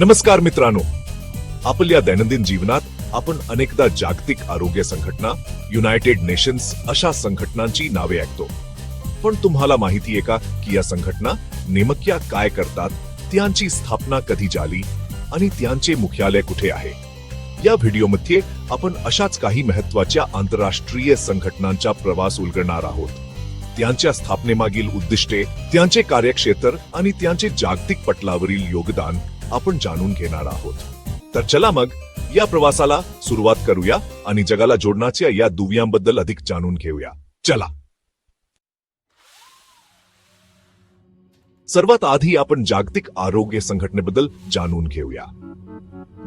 नमस्कार मित्रांनो. आपल्या दैनंदिन जीवनात आपण अनेकदा जागतिक आरोग्य संघटना युनायटेड नेशन्स अशा संघटनांची नावे ऐकतो. पण तुम्हाला माहिती आहे का की या संघटना नेमक्या काय करतात त्यांची स्थापना कधी झाली आणि त्यांचे मुख्यालय कुठे आहे? या व्हिडिओमध्ये आपण अशाच काही महत्त्वाच्या आंतरराष्ट्रीय संघटनांचा प्रवास उलगडणार आहोत. त्यांच्या स्थापनेमागील उद्दिष्टे त्यांचे कार्यक्षेत्र आणि त्यांचे जागतिक पटलावरील योगदान आपण जाणून घेणार आहोत. तर चला मग या प्रवासाला सुरुवात करूया आणि जगाला जोडण्याच्या या दुव्यांबद्दल अधिक जाणून घेऊया. चला. सर्वात आधी आपण जागतिक आरोग्य संघटनेबद्दल जाणून घेऊया.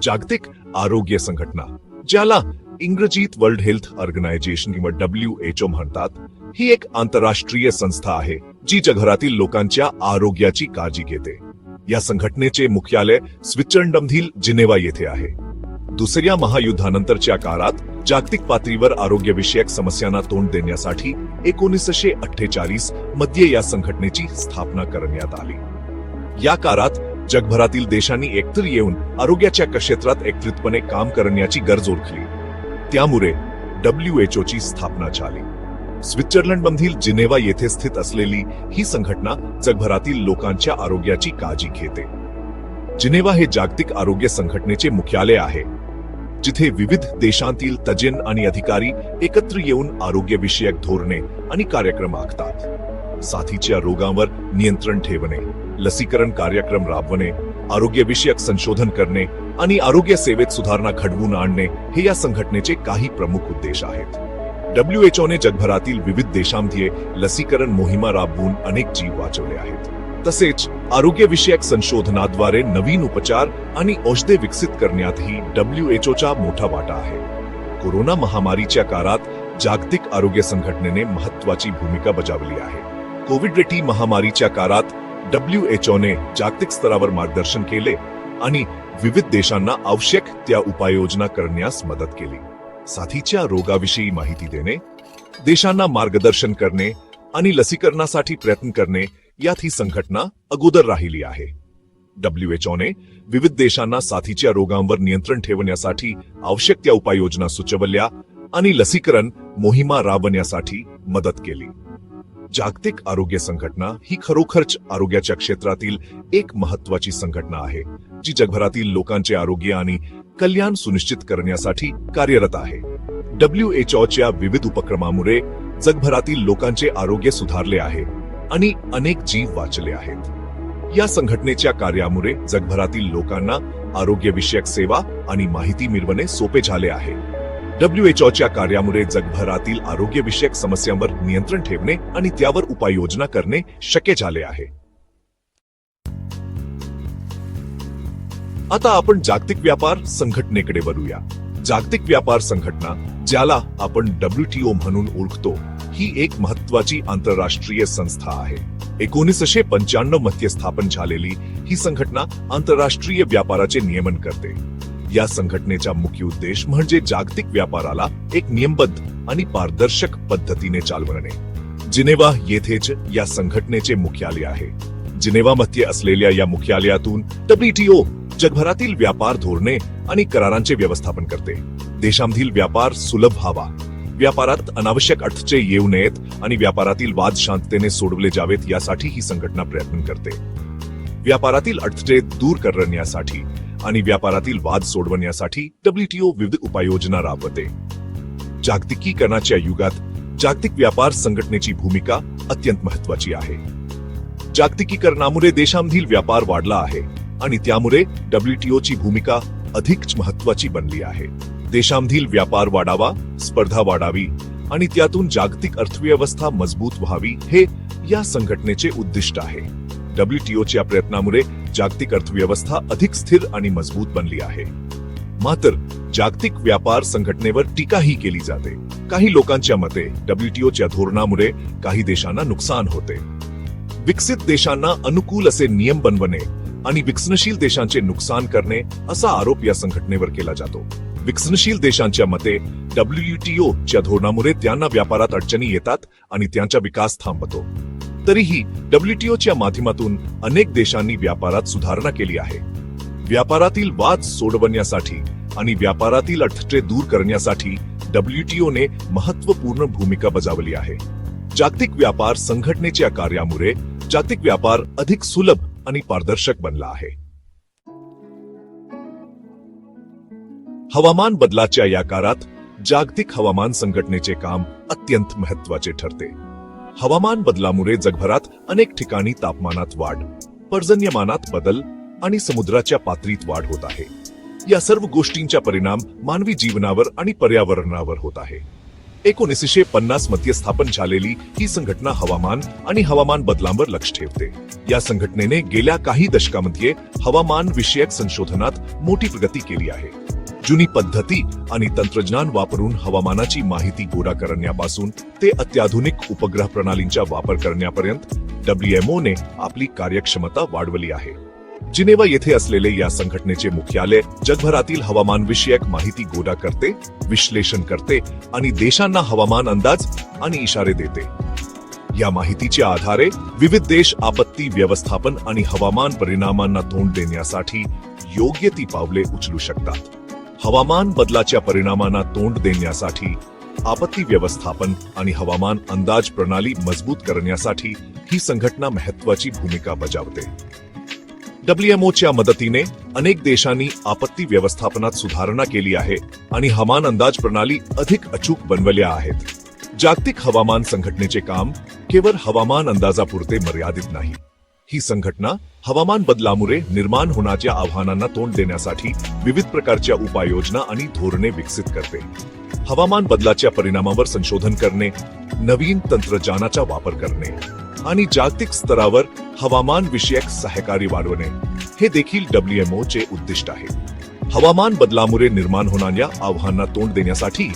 जागतिक आरोग्य संघटना ज्याला इंग्रजीत वर्ल्ड हेल्थ ऑर्गनायझेशन किंवा डब्ल्यू एच ओ म्हणतात ही एक आंतरराष्ट्रीय संस्था आहे जी जगभरातील लोकांच्या आरोग्याची काळजी घेते. या संघटनेचे मुख्यालय स्वित्झर्लंडमधील जिनेवा येथे आहे. दुसऱ्या महायुद्धानंतरच्या काळात जागतिक पातळीवर आरोग्यविषयक समस्यांना तोंड देण्यासाठी एकोणीसशे अठ्ठेचाळीसमध्ये या संघटनेची स्थापना करण्यात आली. या काळात जगभरातील देशांनी एकत्र येऊन आरोग्याच्या क्षेत्रात एकत्रितपणे काम करण्याची गरज ओळखली. त्यामुळे डब्ल्यू एच ची स्थापना झाली. स्वित्झर्लंडमधील जिनेवा येथे स्थित असलेली ही संघटना जगभरातील लोकांच्या आरोग्याची काळजी घेते. जिनेवा हे जागतिक आरोग्य संघटनेचे मुख्यालय आहे जिथे विविध देशांतील तज्ञ आणि अधिकारी एकत्र येऊन आरोग्यविषयक धोरणे आणि कार्यक्रम आखतात. साथीच्या रोगांवर नियंत्रण ठेवणे लसीकरण कार्यक्रम राबवणे आरोग्यविषयक संशोधन करणे आणि आरोग्य सेवेत सुधारणा घडवून आणणे हे या संघटनेचे काही प्रमुख उद्देश आहेत. डब्ल्यू एच जगभरातील विविध देशांमध्ये लसीकरण मोहिमा राबवून अनेक जीव वाचवले आहेत. तसेच आरोग्यविषयक संशोधनाद्वारे नवीन उपचार आणि औषधे विकसित करण्यातही डब्ल्यू एच मोठा वाटा आहे. कोरोना महामारीच्या काळात जागतिक आरोग्य संघटनेने महत्वाची भूमिका बजावली आहे. कोविड रेटी महामारीच्या काळात डब्ल्यू एच जागतिक स्तरावर मार्गदर्शन केले आणि विविध देशांना आवश्यक त्या उपाययोजना करण्यास मदत केली. साथीच्या रोगाविषयी माहिती देणे देशांना मार्गदर्शन करणे आणि लसीकरणासाठी प्रयत्न करणे यात ही संघटना अगोदर राहिली आहे. डब्ल्यू एच ओने विविध देशांना साथीच्या रोगांवर नियंत्रण ठेवण्यासाठी आवश्यक त्या उपाययोजना सुचवल्या आणि लसीकरण मोहिमा राबवण्यासाठी मदत केली. जागतिक आरोग्य संघटना ही खरोखरच आरोग्याच्या क्षेत्रातील एक महत्वाची संघटना आहे जी जगभरातील लोकांचे आरोग्य आणि कल्याण सुनिश्चित करण्यासाठी कार्यरत आहे. डब्ल्यू एच ओच्या विविध उपक्रमामुळे जगभरातील लोकांचे आरोग्य सुधारले आहे आणि अनेक जीव वाचले आहेत. या संघटनेच्या कार्यामुळे जगभरातील लोकांना आरोग्यविषयक सेवा आणि माहिती मिळवणे सोपे झाले आहे. डब्ल्यू एच ओच्या कार्यामुळे जगभरातील आरोग्यविषयक समस्यांवर नियंत्रण ठेवणे आणि त्यावर उपाययोजना करणे शक्य झाले आहे. आता आपण जागतिक व्यापार संघटनेकडे वळूया. जागतिक व्यापार संघटना ज्याला आपण डब्ल्यूटीओ म्हणून ओळखतो ही एक महत्वाची आंतरराष्ट्रीय संस्था आहे. एकोणीसशे पंच्याण्णवमध्ये स्थापन झालेली ही संघटना आंतरराष्ट्रीय व्यापाराचे नियमन करते. या संघटनेचा मुख्य उद्देश म्हणजे जागतिक व्यापाराला एक नियमबद्ध आणि पारदर्शक पद्धतीने चालवणे. जिनेवा येथेच या संघटनेचे मुख्यालय आहे. जिनेवामध्ये असलेल्या या मुख्यालयातून डब्ल्यूटीओ जगभरातील व्यापार धोरणे आणि करारांचे व्यवस्थापन करते. देशांमधील व्यापार सुलभ व्हावा. व्यापारात अनावश्यक अडथळे येऊ नयेत आणि व्यापारातील वाद शांततेने सोडवले जावेत यासाठी ही संघटना प्रयत्न करते. व्यापारातील अडथळे दूर करण्यासाठी आणि व्यापारातील वाद सोडवण्यासाठी डब्ल्यूटीओ विविध उपाययोजना राबवते. जागतिकीकरणाच्या युगात जागतिक व्यापार संघटनेची भूमिका अत्यंत महत्वाची आहे. जागतिकीकरणामुळे देशांमधील व्यापार वाढला आहे. आणि त्यामुळे डब्ल्यूटीओ ची भूमिका अधिकच महत्वाची बनली आहे. देशांमधील व्यापार वाढावा स्पर्धा वाढावी आणि त्यातून जागतिक अर्थव्यवस्था मजबूत व्हावी हे या संघटनेचे उद्दिष्ट आहे. डब्ल्यूटीओच्या प्रयत्नामुळे जागतिक अर्थव्यवस्था अधिक स्थिर आणि मजबूत बनली आहे. मात्र जागतिक व्यापार संघटनेवर टीकाही केली जाते. काही लोकांच्या मते डब्ल्यूटीओच्या धोरणामुळे काही देशांना नुकसान होते. विकसित देशांना अनुकूल असे नियम बनवणे आणि विकसनशील देशांचे नुकसान करणे असा आरोप या संघटनेवर केला जातो. विकसनशील देशांच्या मते डब्ल्यूटीओ च्या धोरणामुळे त्यांना व्यापारात अडचणी येतात आणि त्यांचा विकास थांबतो. तरीही डब्ल्यूटीओच्या माध्यमातून अनेक देशांनी व्यापारात सुधारणा केली आहे. व्यापारातील वाद सोडवण्यासाठी आणि व्यापारातील अडथळे दूर करण्यासाठी डब्ल्यूटीओने महत्त्वपूर्ण भूमिका बजावली आहे. जागतिक व्यापार संघटनेच्या कार्यामुळे जागतिक व्यापार अधिक सुलभ आणि पारदर्शक बनला आहे. हवामान बदलाच्या या काळात जागतिक हवामान संघटनेचे काम अत्यंत महत्त्वाचे ठरते. हवामान बदलामुळे जगभरात अनेक ठिकाणी तापमानात वाढ पर्जन्यमानात बदल आणि समुद्राच्या पातळीत वाढ होत आहे. या सर्व गोष्टींचा परिणाम मानवी जीवनावर आणि पर्यावरणावर होत आहे. एकोणीसशे पन्नासमध्ये स्थापन झालेली ही संघटना हवामान आणि हवामान बदलांवर लक्ष ठेवते. या संघटनेने गेल्या काही दशकामध्ये हवामान विषयक संशोधनात मोठी प्रगती केली आहे. जुनी पद्धती आणि तंत्रज्ञान वापरून हवामानाची माहिती गोळा करण्यापासून ते अत्याधुनिक उपग्रह प्रणालींचा वापर करण्यापर्यंत डब्ल्यूएमओ ने आपली कार्यक्षमता वाढवली आहे. जिनेवा येथे असलेले या संघटनेचे मुख्यालय जगभरातील हवामान विषयक माहिती गोळा करते विश्लेषण करते आणि देशांना हवामान अंदाज आणि इशारे देते. या माहितीच्या आधारे विविध देश आपत्ती व्यवस्थापन आणि हवामान परिणामांना तोंड देण्यासाठी योग्य ती पावले उचलू शकतात. हवामान बदलाच्या परिणामांना तोंड देण्यासाठी आपत्ती व्यवस्थापन आणि हवामान अंदाज प्रणाली मजबूत करण्यासाठी ही संघटना महत्वाची भूमिका बजावते. डब्ल्यूएमओच्या मदतीने अनेक देशांनी आपत्ती व्यवस्थापनात सुधारणा केली आहे आणि हवामान अंदाज प्रणाली अधिक अचूक बनवल्या आहेत. जागतिक हवामान संघटनेचे काम केवळ हवामान अंदाजापुरते मर्यादित नाही. ही संघटना हवामान बदलामुळे निर्माण होण्याच्या आव्हानांना तोंड देण्यासाठी विविध प्रकारच्या उपाययोजना आणि धोरणे विकसित करते. हवामान बदलाच्या परिणामावर संशोधन करणे नवीन तंत्रज्ञानाचा वापर करणे आणि जागतिक स्तरावर हवामान विषयक सहकारी वाढवणे हे देखील डब्ल्यूएमओ चे उद्दिष्ट आहे. हवामान बदलामुळे निर्माण होणाऱ्या आव्हानांना तोंड देण्यासाठी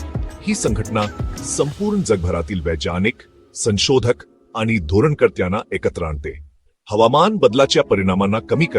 ही संघटना संपूर्ण जगभरातील वैज्ञानिक संशोधक आणि धोरणकर्त्यांना एकत्र आणते. हवामान बदलाच्या परिणामांना कमी करणे